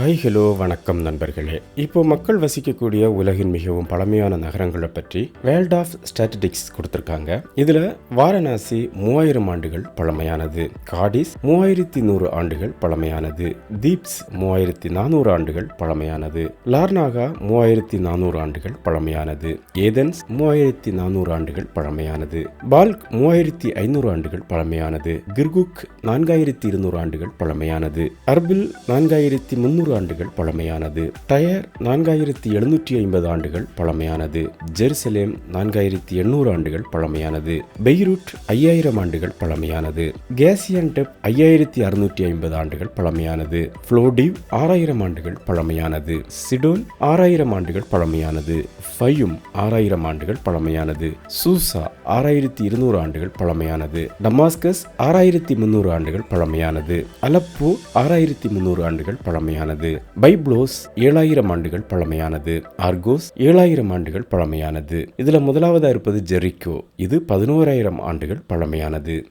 Hi hello வணக்கம் நண்பர்களே. இப்போ மக்கள் வசிக்கக்கூடிய உலகின் மிகவும் பழமையான நகரங்களை பற்றி வேர்ல்ட் ஆஃப் ஸ்டாட்டிஸ்டிக்ஸ் கொடுத்துருக்காங்க. இதுல வாரணாசி மூவாயிரம் ஆண்டுகள் பழமையானது. காடிஸ் மூவாயிரத்தி நூறு ஆண்டுகள் பழமையானது. தீப்ஸ் மூவாயிரத்தி நானூறு ஆண்டுகள் பழமையானது. லார்னாகா மூவாயிரத்தி நானூறு ஆண்டுகள் பழமையானது. ஏதென்ஸ் மூவாயிரத்தி நானூறு ஆண்டுகள் பழமையானது. பால்க் மூவாயிரத்தி ஐநூறு ஆண்டுகள் பழமையானது. கிர்குக் நான்காயிரத்தி இருநூறு ஆண்டுகள் பழமையானது. அர்பில் நான்காயிரத்தி முன்னூறு ஆண்டுகள் பழமையானது டயர் நான்காயிரத்தி எழுநூற்றி ஐம்பது ஆண்டுகள் பழமையானது ஜெருசலேம் நான்காயிரத்தி எண்ணூறு ஆண்டுகள் பழமையானது பெய்ரூட் ஐயாயிரம் ஆண்டுகள் பழமையானது கேசியன்டெப் ஐயாயிரத்தி அறுநூற்றி ஐம்பது ஆண்டுகள் பழமையானது ஃப்ளோடிவ் ஆறாயிரம் ஆண்டுகள் பழமையானது சிடோன் ஆறாயிரம் ஆண்டுகள் பழமையானது ஃபையும் ஆறாயிரம் ஆண்டுகள் பழமையானது சூசா ஆறாயிரத்தி இருநூறு ஆண்டுகள் பழமையானது டமாஸ்கஸ் ஆறாயிரத்தி முன்னூறு ஆண்டுகள் பழமையானது அலப்போ ஆறாயிரத்தி முன்னூறு ஆண்டுகள் பழமையானது பழமையானது பைப்ளோஸ் ஏழாயிரம் ஆண்டுகள் பழமையானது. ஆர்கோஸ் ஏழாயிரம் ஆண்டுகள் பழமையானது. இதுல முதலாவதா இருப்பது ஜெரிக்கோ. இது பதினோராயிரம் ஆண்டுகள் பழமையானது.